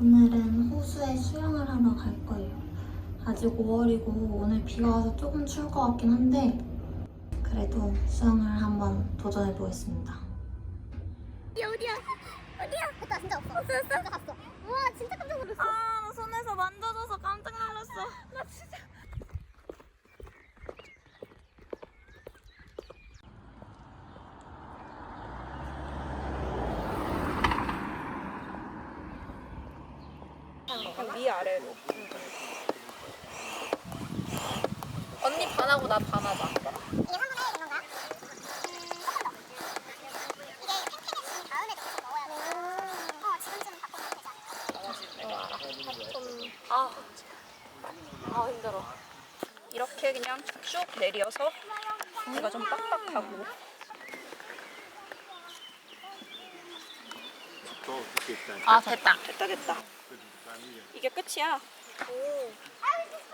오늘은 호수에 수영을 하러 갈 거예요. 아직 5월이고 오늘 비가 와서 조금 추울 것 같긴 한데 그래도 수영을 한번 도전해 보겠습니다. 어디야 어디야 어디야 없다 진짜 없어 없어 진짜 갔어 우와 진짜 깜짝 놀랐어 아, 나 손에서 만져줘서 깜짝 놀랐어. 나 진짜. 위 아래로. 언니 반하고 나 반하자. 이게 3분의 1인 건가? 이게 팽팽해지니 다음에 조금 먹어야 돼 어, 지금쯤 바꾸면 되지 않을까? 아, 아 힘들어. 이렇게 그냥 쭉 내려서 얘가 좀 빡빡하고. 아, 됐다. 됐다 됐다. 이게 끝이야.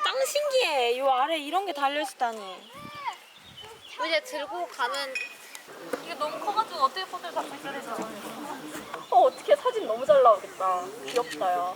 짱 신기해. 요 아래 이런 게 달려 있다니. 이제 들고 가면 이게 너무 커가지고 어떻게 포즈를 잡고 있어야 되지? 어 어떻게 사진 너무 잘 나오겠다. 귀엽다 야.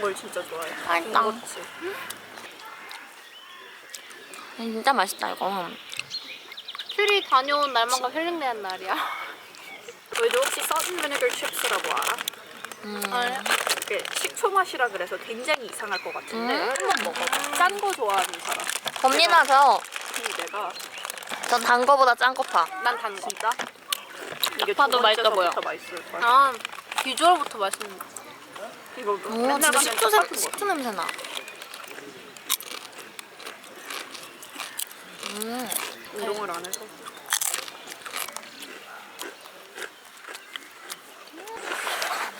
이런 걸 진짜 좋아해. 맛있다. 군것질. 진짜 맛있다 이거. 퓨리 다녀온 날만큼 힐링되는 날이야 너희들 혹시 서든 비네गर 칩스라고 알아? 음. 이게 식초 맛이라 그래서 굉장히 이상할 것 같은데 음. 한번 먹어. 짠거 좋아하는 사람. 겁니다 저. 이 내가 전 단 거보다 짠 거 파. 난단 진짜. 이게 파도 두 맛있어 보여. 맛있을 거야. 아 비주얼부터 맛있는 거 이거 오, 맨날 진짜 가면 식초, 거. 식초 냄새 나. 음, 운동을 안 해서.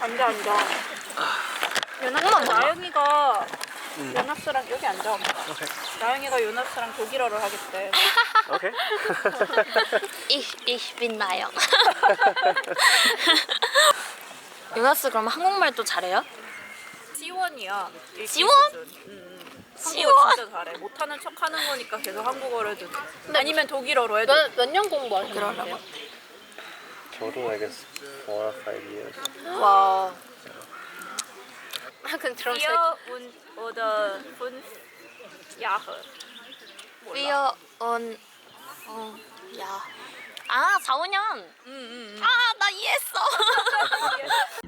앉아 앉아. 연아랑 나영이가 요나스랑 여기 앉아. 나영이가 요나스랑 독일어를 하겠대. Okay. ich, ich bin 나요. 유나스 그럼 한국말도 잘해요? C1이야. C1? 한국어 C1? 진짜 잘해. 못하는 척 하는 거니까 계속 한국어를 해도 돼. 아니면 독일어로 해도 돼. 몇 년 공부하셨는데? 그러려고. Total, I guess, four or five years. 와. 아 근데 그럼 저 Wir und oder fünf Jahre. 어, 야. 아, 4, 5년. 응, 응, 응. 아, 나 이해했어.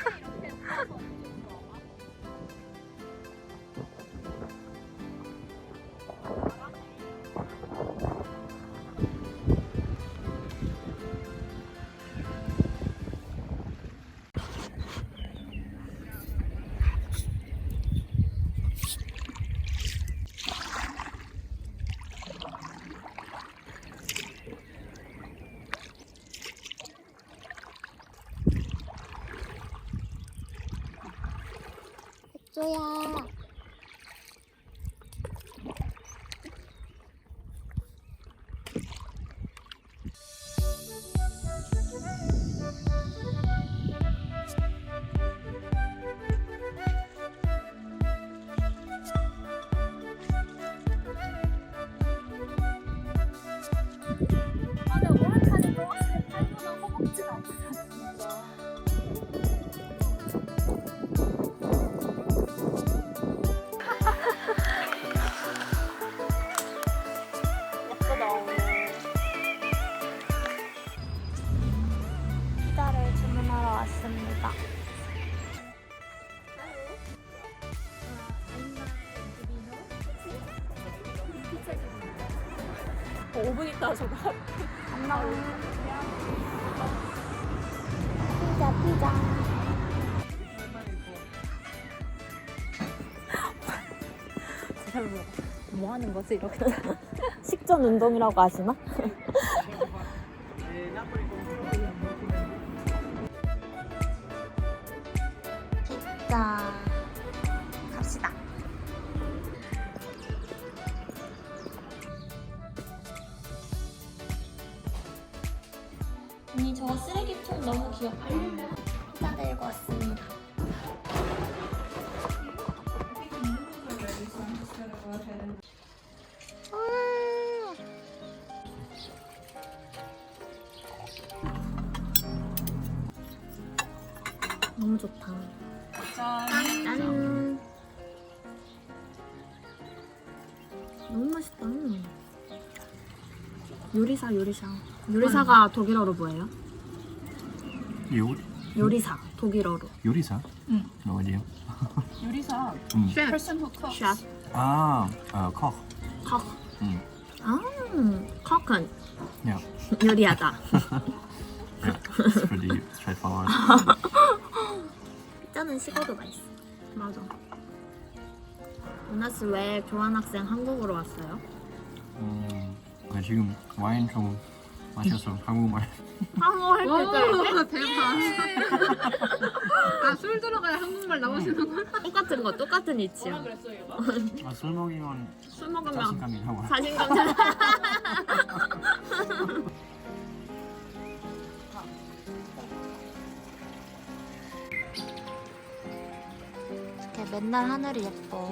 ค่ะ 做呀。 5분 있다 저거 안녕 피자 피자. 뭐 하는 거지 이렇게 식전 운동이라고 하시나? 자, 언니 저 쓰레기통 너무 귀엽다. 피자 들고 왔습니다. 너무 좋다. 짠. 너무 맛있다. 요리사 요리사. 요리사가 독일어로 뭐예요? 요 요리사 독일어로. 요리사? 응. 뭐예요? 요리사 음. person who cooks 셰프. 아, 어, 콕. 컵. 음. 아, 컵은 Yeah. 요리하다. It's pretty straightforward. 피자는 식어도 맛있어. 맞아. 오나스 왜 교환 학생 한국으로 왔어요? 음, 나 지금 와인 좀 마셔서 한국말. 한국 할때 대박. 아, 술 들어가야 한국말 나오시는 거? 똑같은 거 똑같은 이치야. 아, 술 먹이면 술 먹으면 자신감이 나와. 자신감 잘. 이렇게 맨날 하늘이 예뻐.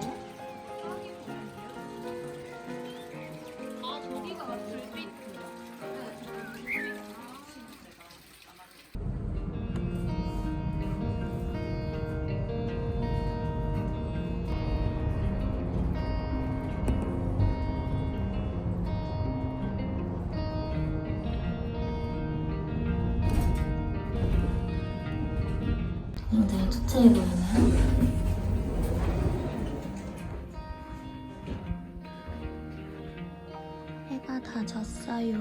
굉장히 투체해 보이네요. 해가 다 졌어요.